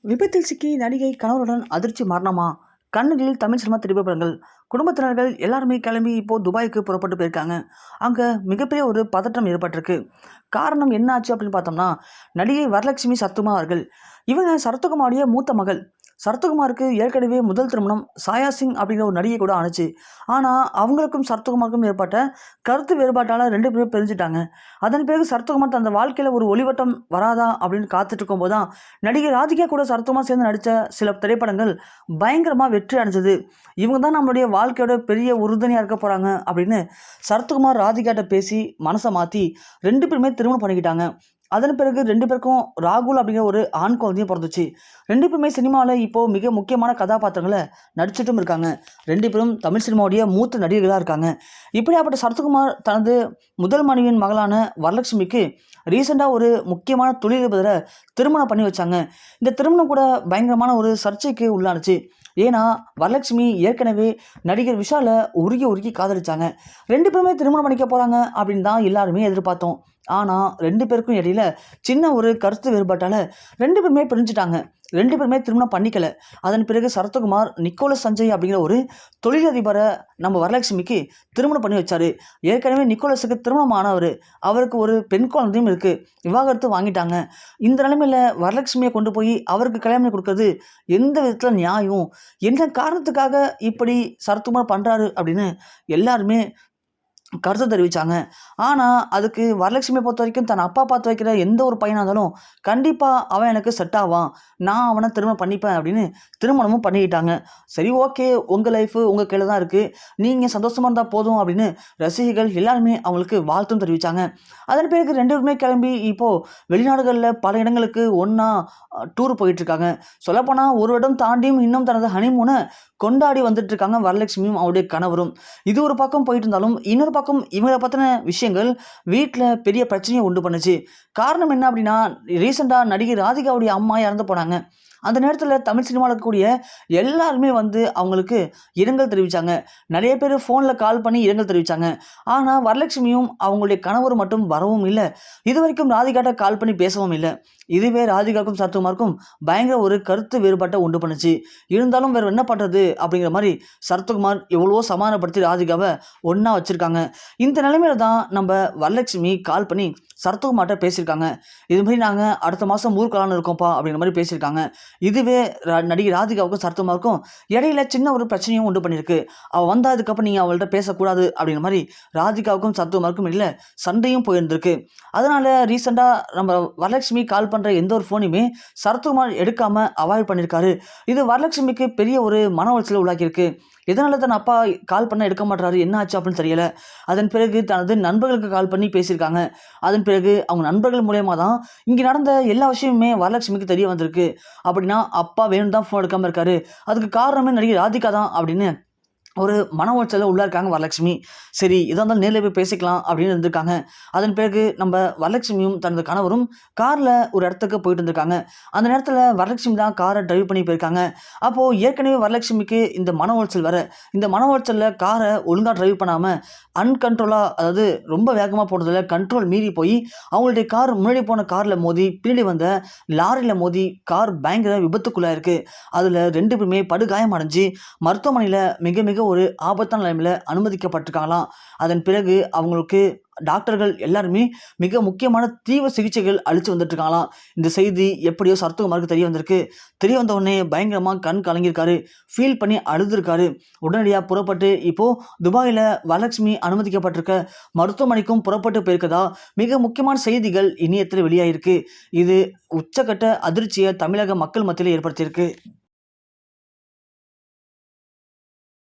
விபத்தில் சிக்கி நடிகை கணவருடன் அதிர்ச்சி மரணமா? கண்ணகில் தமிழ் சினிமா திரைப்படங்கள் குடும்பத்தினர்கள் எல்லாருமே கிளம்பி இப்போது துபாய்க்கு புறப்பட்டு போயிருக்காங்க. அங்கே மிகப்பெரிய ஒரு பதற்றம் ஏற்பட்டிருக்கு. காரணம் என்ன ஆச்சு அப்படின்னு பார்த்தோம்னா நடிகை வரலட்சுமி சத்துமா அவர்கள். இவங்க சரத்குமாருடைய மூத்த மகள். சரத்குமாருக்கு ஏற்கனவே முதல் திருமணம் சாயா சிங் அப்படிங்கிற ஒரு நடிகை கூட ஆணுச்சு. ஆனால் அவங்களுக்கும் சரத்குமாருக்கும் ஏற்பட்ட கருத்து வேறுபாட்டால் ரெண்டு பேரும் பிரிஞ்சுட்டாங்க. அதன் பிறகு சரத்குமார் தந்த வாழ்க்கையில் ஒரு ஒளிவட்டம் வராதா அப்படின்னு காத்துட்டு இருக்கும்போது தான் நடிகை ராதிகா கூட சரத்குமார் சேர்ந்து நடித்த சில திரைப்படங்கள் பயங்கரமாக வெற்றி அடைஞ்சது. இவங்க தான் நம்மளுடைய வாழ்க்கையோட பெரிய உறுதுணையாக இருக்க போகிறாங்க அப்படின்னு சரத்குமார் ராதிகாட்ட பேசி மனசை மாற்றி ரெண்டு பேருமே திருமணம் பண்ணிக்கிட்டாங்க. அதன் பிறகு ரெண்டு பேருக்கும் ராகுல் அப்படிங்கிற ஒரு ஆண் குழந்தையும் பிறந்துச்சு. ரெண்டு பேருமே சினிமாவில் இப்போது மிக முக்கியமான கதாபாத்திரங்களை நடிச்சிட்டும் இருக்காங்க. ரெண்டு பேரும் தமிழ் சினிமாவுடைய மூத்த நடிகர்களாக இருக்காங்க. இப்படியாப்பட்ட சரத்குமார் தனது முதல் மனைவியின் மகளான வரலட்சுமிக்கு ரீசெண்டாக ஒரு முக்கியமான தொழிலதிபரை திருமணம் பண்ணி வச்சாங்க. இந்த திருமணம் கூட பயங்கரமான ஒரு சர்ச்சைக்கு உள்ளானுச்சு. ஏன்னா வரலட்சுமி ஏற்கனவே நடிகர் விஷாலை உருகி உருகி காதலிச்சாங்க. ரெண்டு பேருமே திருமணம் பண்ணிக்க போகிறாங்க அப்படின்னு தான் எல்லாருமே எதிர்பார்த்தோம் ஆனால் ரெண்டு பேருக்கும் இடையில சின்ன ஒரு கருத்து வேறுபாட்டால் ரெண்டு பேருமே பிரிஞ்சுட்டாங்க. ரெண்டு பேருமே திருமணம் பண்ணிக்கல. அதன் பிறகு சரத்குமார் நிக்கோலஸ் சஞ்சய் அப்படிங்கிற ஒரு தொழிலதிபரை நம்ம வரலட்சுமிக்கு திருமணம் பண்ணி வச்சார். ஏற்கனவே நிக்கோலஸுக்கு திருமணம் ஆனவர். அவருக்கு ஒரு பெண் குழந்தையும் இருக்குது விவாகரத்து வாங்கிட்டாங்க. இந்த நிலைமையில் வரலட்சுமியை கொண்டு போய் அவருக்கு கல்யாணம் கொடுக்கறது எந்த விதத்தில் நியாயம்? என்ன காரணத்துக்காக இப்படி சரத்குமார் பண்ணுறாரு அப்படின்னு எல்லாருமே கருத்து தெரிவித்தாங்க ஆனால் அதுக்கு வரலட்சுமியை பொறுத்த வரைக்கும் தன் அப்பா பார்த்து வைக்கிற எந்த ஒரு பையனாக இருந்தாலும் கண்டிப்பாக அவன் எனக்கு செட் ஆவான். நான் அவனை திருமணம் பண்ணிப்பேன் அப்படின்னு திருமணமும் பண்ணிக்கிட்டாங்க. சரி ஓகே உங்கள் லைஃபு உங்கள் கையில் தான் இருக்குது நீங்கள் சந்தோஷமாக இருந்தால் போதும் அப்படின்னு ரசிகைகள் எல்லாருமே அவங்களுக்கு வாழ்த்தும் தெரிவித்தாங்க அதன் பிறகு ரெண்டு பேருமே கிளம்பி இப்போது வெளிநாடுகளில் பல இடங்களுக்கு ஒன்றா டூர் போயிட்டுருக்காங்க சொல்லப்போனால் ஒரு இடம் தாண்டியும் இன்னும் தனது ஹனிமூனை கொண்டாடி வந்துட்டு இருக்காங்க வரலட்சுமியும் அவருடைய கணவரும். இது ஒரு பக்கம் போயிட்டு இருந்தாலும் இன்னொரு பக்கம் இவங்களை பற்றின விஷயங்கள் வீட்டில் பெரிய பிரச்சனையை உண்டு பண்ணுச்சு. காரணம் என்ன அப்படின்னா ரீசெண்டாக நடிகை ராதிகாவுடைய அம்மா இறந்து போனாங்க. அந்த நேரத்தில் தமிழ் சினிமாவில் இருக்கக்கூடிய எல்லாருமே வந்து அவங்களுக்கு இரங்கல் தெரிவித்தாங்க நிறைய பேர் ஃபோனில் கால் பண்ணி இரங்கல் தெரிவித்தாங்க ஆனால் வரலட்சுமியும் அவங்களுடைய கணவர் மட்டும் வரவும் இல்லை. இது வரைக்கும் ராதிகாட்ட கால் பண்ணி பேசவும் இல்லை. இதுவே ராதிகாவுக்கும் சரத்குமாருக்கும் பயங்கர ஒரு கருத்து வேறுபாட்டை உண்டு பண்ணுச்சு. இருந்தாலும் வேறு என்ன பண்ணுறது அப்படிங்கிற மாதிரி சரத்குமார் எவ்வளவோ சமாதானப்படுத்தி ராதிகாவை ஒன்றா வச்சுருக்காங்க. இந்த நிலைமையில தான் நம்ம வரலட்சுமி கால் பண்ணி சரத்குமார்ட்ட பேசியிருக்காங்க. இது மாதிரி நாங்கள் அடுத்த மாதம் ஊர்க்கலான்னு இருக்கோம்ப்பா அப்படிங்கிற மாதிரி பேசியிருக்காங்க. இதுவே நடிகை ராதிகாவுக்கும் சரத்குமாருக்கும் இடையில சின்ன ஒரு பிரச்சனையும் உண்டு பண்ணியிருக்கு அவள் வந்ததுக்கப்புறம் நீங்கள் அவள்கிட்ட பேசக்கூடாது அப்படிங்கிற மாதிரி ராதிகாவுக்கும் சரத்குமாருக்கும் இல்லை சண்டையும் போயிருந்திருக்கு. அதனால் ரீசெண்டாக நம்ம வரலட்சுமி கால் பண்ணுற எந்த ஒரு ஃபோனையுமே சரத்குமார் எடுக்காமல் அவாய்ட் பண்ணியிருக்காரு இது வரலட்சுமிக்கு பெரிய ஒரு மன உளைச்சலை உள்ளாக்கியிருக்கு இதனால தன் அப்பா கால் பண்ண எடுக்க மாட்டாரு என்ன ஆச்சு அப்படின்னு தெரியல. அதன் பிறகு தனது நண்பர்களுக்கு கால் பண்ணி பேசியிருக்காங்க. அதன் பிறகு அவங்க நண்பர்கள் மூலயமா தான் இங்கே நடந்த எல்லா விஷயமுமே வரலட்சுமிக்கு தெரிய வந்திருக்கு. அப்படின்னா அப்பா வேணும் தான் ஃபோன் எடுக்காமல் இருக்காரு. அதுக்கு காரணமே நடிகை ராதிகா தான் அப்படின்னு ஒரு மன உளைச்சலில் உள்ளே இருக்காங்க வரலட்சுமி. சரி இதாக இருந்தாலும் நேரில் போய் பேசிக்கலாம் அப்படின்னு இருந்திருக்காங்க. அதன் பிறகு நம்ம வரலட்சுமியும் தனது கணவரும் காரில் ஒரு இடத்துக்கு போயிட்டு இருந்திருக்காங்க. அந்த நேரத்தில் வரலட்சுமி தான் காரை டிரைவ் பண்ணி போயிருக்காங்க. அப்போது ஏற்கனவே வரலட்சுமிக்கு இந்த மன உளைச்சல் வர இந்த மன உளைச்சலில் காரை ஒழுங்காக டிரைவ் பண்ணாமல் அன்கண்ட்ரோலாக அதாவது ரொம்ப வேகமாக போனதில் கண்ட்ரோல் மீறி போய் அவங்களுடைய கார் முன்னாடி போன காரில் மோதி பின்னாடி வந்த லாரியில் மோதி கார் பயங்கர விபத்துக்குள்ளாக இருக்குது அதில் ரெண்டு பேருமே படுகாயம் அடைஞ்சு மருத்துவமனையில் மிக மிக ஒரு ஆபத்தான நிலைமையில் அனுமதிக்கப்பட்டிருக்காங்களாம். அதன் பிறகு அவங்களுக்கு டாக்டர்கள் எல்லாருமே மிக முக்கியமான தீவிர சிகிச்சைகள் அழித்து வந்துட்டுருக்காங்களாம். இந்த செய்தி எப்படியோ சரத்குமாருக்கு தெரிய வந்திருக்கு. தெரிய வந்த உடனே பயங்கரமாக கண் கலங்கியிருக்காரு. ஃபீல் பண்ணி அழுதுருக்காரு. உடனடியாக புறப்பட்டு இப்போது துபாயில் வரலட்சுமி அனுமதிக்கப்பட்டிருக்க மருத்துவமனைக்கும் புறப்பட்டு போயிருக்கதா மிக முக்கியமான செய்திகள் இணையத்தில் வெளியாகிருக்கு இது உச்சக்கட்ட அதிர்ச்சியை தமிழக மக்கள் மத்தியில் ஏற்படுத்தியிருக்கு.